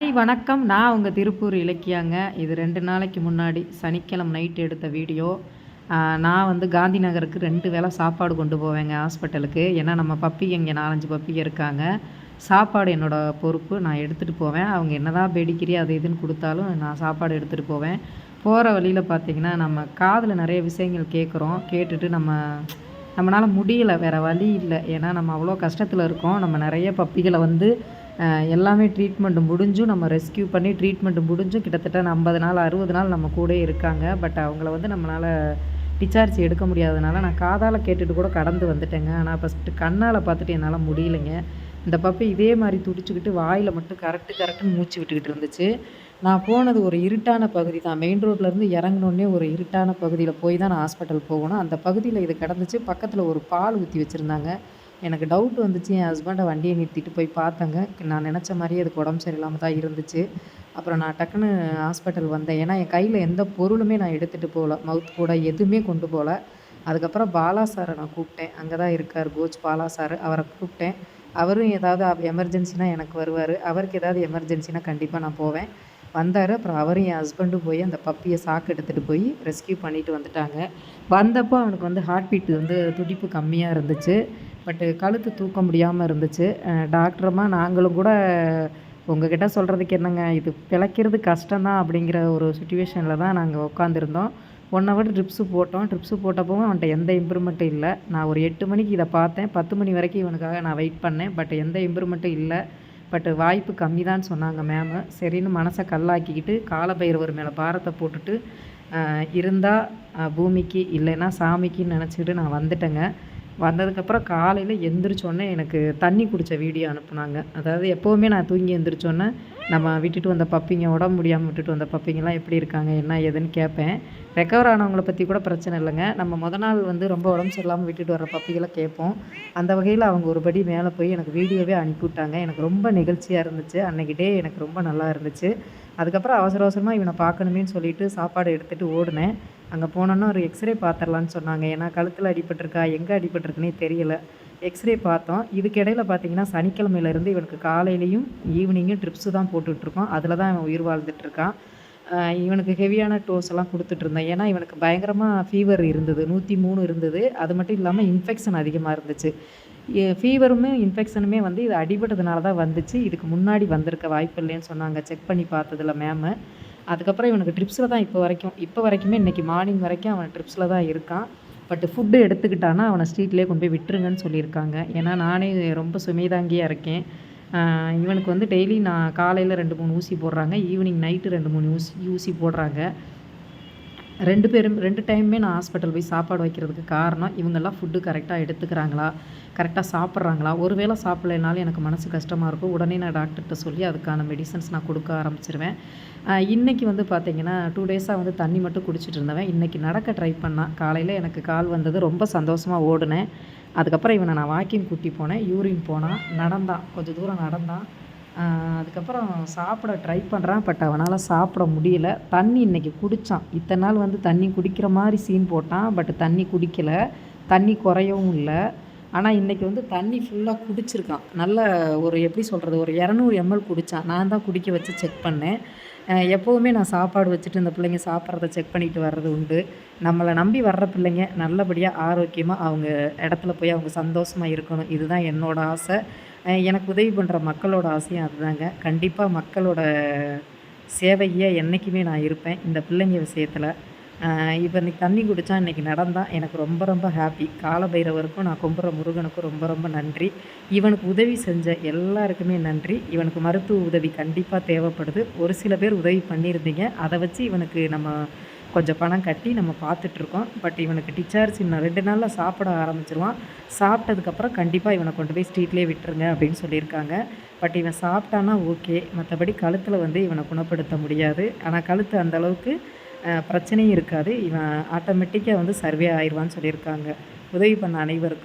வணக்கம். நான் உங்கள் திருப்பூர் இலக்கியாங்க. இது ரெண்டு நாளைக்கு முன்னாடி சனிக்கிழமை நைட் எடுத்த வீடியோ. நான் வந்து காந்தி நகருக்கு ரெண்டு வேளை சாப்பாடு கொண்டு போவேங்க ஹாஸ்பிட்டலுக்கு. ஏன்னா நம்ம பப்பி இங்கே நாலஞ்சு பப்பி இருக்காங்க. சாப்பாடு என்னோடய பொறுப்பு. நான் எடுத்துகிட்டு போவேன். அவங்க என்னதான் பெடிக்கிரி அது இதுன்னு கொடுத்தாலும் நான் சாப்பாடு எடுத்துகிட்டு போவேன். போகிற வழியில் பார்த்திங்கன்னா நம்ம காதில் நிறைய விஷயங்கள் கேட்குறோம் கேட்டுட்டு நம்ம நம்மளால் முடியலை. வேறு வழி இல்லை. ஏன்னா நம்ம அவ்வளோ கஷ்டத்தில் இருக்கோம். நம்ம நிறைய பப்பிகளை வந்து எல்லாமே ட்ரீட்மெண்ட் முடிஞ்சும் நம்ம ரெஸ்கியூ பண்ணி ட்ரீட்மெண்ட் முடிஞ்சும் கிட்டத்தட்ட ஐம்பது நாள் அறுபது நாள் நம்ம கூட இருக்காங்க. பட் அவங்கள வந்து நம்மளால் டிச்சார்ஜ் எடுக்க முடியாதனால நான் காதால் கேட்டுட்டு கூட கடந்து வந்துட்டேங்க. ஆனால் ஃபஸ்ட்டு கண்ணால் பார்த்துட்டு என்னால் முடியலைங்க. இந்த பப்பி இதே மாதிரி துடிச்சுக்கிட்டு வாயில் மட்டும் கரெக்டு கரெக்டுன்னு மூச்சு விட்டுக்கிட்டு இருந்துச்சு. நான் போனது ஒரு இருட்டான பகுதி தான். மெயின் ரோட்லேருந்து இறங்கினோடனே ஒரு இருட்டான பகுதியில் போய் தான் நான் ஹாஸ்பிட்டல் போகணும். அந்த பகுதியில் இது கிடந்துச்சு. பக்கத்தில் ஒரு பால் ஊற்றி வச்சுருந்தாங்க. எனக்கு டவுட் வந்துச்சு. என் ஹஸ்பண்டை வண்டியை நிறுத்திட்டு போய் பார்த்தேங்க. நான் நினச்ச மாதிரியே அதுக்கு உடம்பு சரியில்லாமல் தான் இருந்துச்சு. அப்புறம் நான் டக்குன்னு ஹாஸ்பிட்டல் வந்தேன். ஏன்னா என் கையில் எந்த பொருளுமே நான் எடுத்துகிட்டு போகல. மவுத் கூட எதுவுமே கொண்டு போகல. அதுக்கப்புறம் பாலா சாரை நான் கூப்பிட்டேன். அங்கே தான் இருக்கார் கோச் பாலா சார். அவரை கூப்பிட்டேன். அவரும் ஏதாவது எமர்ஜென்சினா எனக்கு வருவார். அவருக்கு ஏதாவது எமர்ஜென்சினா கண்டிப்பாக நான் போவேன். வந்தார். அப்புறம் அவரும் என் ஹஸ்பண்டும் போய் அந்த பப்பியை சாக்கு எடுத்துகிட்டு போய் ரெஸ்கியூ பண்ணிட்டு வந்துட்டாங்க. வந்தப்போ அவனுக்கு வந்து ஹார்ட் பீட் வந்து துடிப்பு கம்மியாக இருந்துச்சு. பட்டு கழுத்து தூக்க முடியாமல் இருந்துச்சு. டாக்டரம்மா நாங்களும் கூட உங்ககிட்ட சொல்கிறதுக்கு என்னங்க இது பிழைக்கிறது கஷ்டம்தான் அப்படிங்கிற ஒரு சுச்சுவேஷனில் தான் நாங்கள் உட்காந்துருந்தோம் ஒன் ஹவர் ட்ரிப்ஸு போட்டோம். ட்ரிப்ஸு போட்டப்பவும் அவன்கிட்ட எந்த இம்ப்ரூவ்மெண்ட்டும் இல்லை. நான் ஒரு எட்டு மணிக்கு இதை பார்த்தேன். பத்து மணி வரைக்கும் இவனுக்காக நான் வெயிட் பண்ணேன். பட் எந்த இம்ப்ரூவ்மெண்ட்டும் இல்லை. பட் வாய்ப்பு கம்மி தான் சொன்னாங்க மேமு சரின்னு மனசை கல்லாக்கிக்கிட்டு காலபைரவர் மேலே பாரத்தை போட்டுட்டு இருந்தால் பூமிக்கு இல்லைன்னா சாமிக்குன்னு நினச்சிக்கிட்டு நான் வந்துட்டேங்க. வந்ததுக்கப்புறம் காலையில் எந்திரிச்சோடனே எனக்கு தண்ணி குடித்த வீடியோ அனுப்புனாங்க. அதாவது எப்போவுமே நான் தூங்கி எந்திரிச்சோன்னே நம்ம விட்டுட்டு வந்த பப்பிங்க உடம்பு முடியாமல் விட்டுட்டு வந்த பப்பிங்கெல்லாம் எப்படி இருக்காங்க என்ன ஏதுன்னு கேட்பேன். ரெக்கவர் ஆனவங்கள பற்றி கூட பிரச்சனை இல்லைங்க. நம்ம முத நாள் வந்து ரொம்ப உடம்பு சரியில்லாமல் விட்டுட்டு வர பப்பிகளை கேட்போம். அந்த வகையில் அவங்க ஒரு படி மேலே போய் எனக்கு வீடியோவே அனுப்பிவிட்டாங்க. எனக்கு ரொம்ப நிகழ்ச்சியாக இருந்துச்சு. அன்றைக்கி டே எனக்கு ரொம்ப நல்லா இருந்துச்சு. அதுக்கப்புறம் அவசர அவசரமாக இவனை பார்க்கணுமேன்னு சொல்லிட்டு சாப்பாடு எடுத்துகிட்டு ஓடினேன். அங்கே போனோன்னா ஒரு எக்ஸ்ரே பார்த்துடலான்னு சொன்னாங்க. ஏன்னா கழுத்தில் அடிபட்டிருக்கா எங்கே அடிபட்டிருக்குன்னே தெரியல. எக்ஸ்ரே பார்த்தோம். இதுக்கு இடையில பார்த்தீங்கன்னா சனிக்கிழமையிலேருந்து இவனுக்கு காலையிலையும் ஈவினிங்கும் ட்ரிப்ஸு தான் போட்டுட்ருக்கோம். அதில் தான் இவன் உயிர் வாழ்ந்துட்டுருக்கான் இவனுக்கு ஹெவியான டோஸ் எல்லாம் கொடுத்துட்ருந்தேன். ஏன்னா இவனுக்கு பயங்கரமாக ஃபீவர் இருந்தது. நூற்றி மூணு இருந்தது. அது மட்டும் இல்லாமல் இன்ஃபெக்ஷன் அதிகமாக இருந்துச்சு. ஃபீவருமே இன்ஃபெக்ஷனுமே வந்து இது அடிபட்டதுனால தான் வந்துச்சு. இதுக்கு முன்னாடி வந்திருக்க வாய்ப்பு இல்லைன்னு சொன்னாங்க. செக் பண்ணி பார்த்ததில் மேமு அதுக்கப்புறம் இவனுக்கு ட்ரிப்ஸில் தான் இப்போ வரைக்கும். இப்போ வரைக்குமே இன்றைக்கி மார்னிங் வரைக்கும் அவன் ட்ரிப்ஸில் தான் இருக்கான். பட்டு ஃபுட்டு எடுத்துக்கிட்டானா அவனை ஸ்ட்ரீட்லேயே கொண்டு போய் விட்டுருங்கன்னு சொல்லியிருக்காங்க. ஏன்னா நானே ரொம்ப சுமைதாங்கியாக இருக்கேன். இவனுக்கு வந்து டெய்லி நான் காலையில் ரெண்டு மூணு ஊசி போடுறாங்க. ஈவினிங் நைட்டு ரெண்டு மூணு ஊசி ஊசி போடுறாங்க. ரெண்டு பேரும் ரெண்டு டைமுமே நான் ஹாஸ்பிட்டல் போய் சாப்பாடு வைக்கிறதுக்கு காரணம் இவங்கெல்லாம் ஃபுட்டு கரெக்டாக எடுத்துக்கிறாங்களா? கரெக்டாக சாப்பிட்றாங்களா? ஒரு வேளை சாப்பிட்லைனாலும் எனக்கு மனசு கஷ்டமாக இருக்கும். உடனே நான் டாக்டர்கிட்ட சொல்லி அதுக்கான மெடிசன்ஸ் நான் கொடுக்க ஆரம்பிச்சிருவேன். இன்றைக்கி வந்து பார்த்திங்கன்னா டூ டேஸாக வந்து தண்ணி மட்டும் குடிச்சிட்டு இருந்தவன். இன்றைக்கி நடக்க ட்ரை பண்ணான் காலையில் எனக்கு கால் வந்தது ரொம்ப சந்தோஷமாக ஓடினேன். அதுக்கப்புறம் இவனை நான் வாக்கிங் கூட்டி போனேன். யூரின் போனான் நடந்தான். கொஞ்சம் தூரம் நடந்தான். அதுக்கப்புறம் சாப்பிட ட்ரை பண்ணுறான் பட் அவனால் சாப்பிட முடியல. தண்ணி இன்றைக்கி குடித்தான் இத்தனை நாள் வந்து தண்ணி குடிக்கிற மாதிரி சீன் போட்டான் பட் தண்ணி குடிக்கலை. தண்ணி குறையவும் இல்லை. ஆனால் இன்றைக்கி வந்து தண்ணி ஃபுல்லாக குடிச்சிருக்கான். நல்ல ஒரு எப்படி சொல்கிறது ஒரு இரநூறு எம்எல் குடித்தான் நான் தான் குடிக்க வச்சு செக் பண்ணேன். எப்போவுமே நான் சாப்பாடு வச்சுட்டு இந்த பிள்ளைங்க சாப்பிட்றத செக் பண்ணிட்டு வர்றது உண்டு. நம்மளை நம்பி வர்ற பிள்ளைங்க நல்லபடியாக ஆரோக்கியமாக அவங்க இடத்துல போய் அவங்க சந்தோஷமாக இருக்கணும். இதுதான் என்னோடய ஆசை. எனக்கு உதவி பண்ணுற மக்களோட ஆசையும் அதுதாங்க. கண்டிப்பாக மக்களோட சேவையே என்றைக்குமே நான் இருப்பேன் இந்த பிள்ளைங்க விஷயத்தில். இப்போ இன்றைக்கி தண்ணி குடித்தா இன்றைக்கி நடந்தால் எனக்கு ரொம்ப ரொம்ப ஹாப்பி காலபைரவருக்கும் நான் கும்புற முருகனுக்கும் ரொம்ப ரொம்ப நன்றி. இவனுக்கு உதவி செஞ்ச எல்லாருக்குமே நன்றி. இவனுக்கு மருத்துவ உதவி கண்டிப்பாக தேவைப்படுது. ஒரு சில பேர் உதவி பண்ணியிருந்தீங்க. அதை வச்சு இவனுக்கு நம்ம கொஞ்சம் பணம் கட்டி நம்ம பார்த்துட்ருக்கோம். பட் இவனுக்கு டிச்சார்ஜ் இன்னும் ரெண்டு நாளில் சாப்பிட ஆரம்பிச்சிருவான். சாப்பிட்டதுக்கப்புறம் கண்டிப்பாக இவனை கொண்டு போய் ஸ்ட்ரீட்லேயே விட்டுருங்க அப்படின்னு சொல்லியிருக்காங்க. பட் இவன் சாப்பிட்டானா ஓகே. மற்றபடி கழுத்தில் வந்து இவனை குணப்படுத்த முடியாது. ஆனால் கழுத்து அந்தளவுக்கு பிரச்சனையும் இருக்காது. இவன் ஆட்டோமேட்டிக்காக வந்து சர்வே ஆயிடுவான்னு சொல்லியிருக்காங்க. உதவி பண்ண அனைவருக்கும்.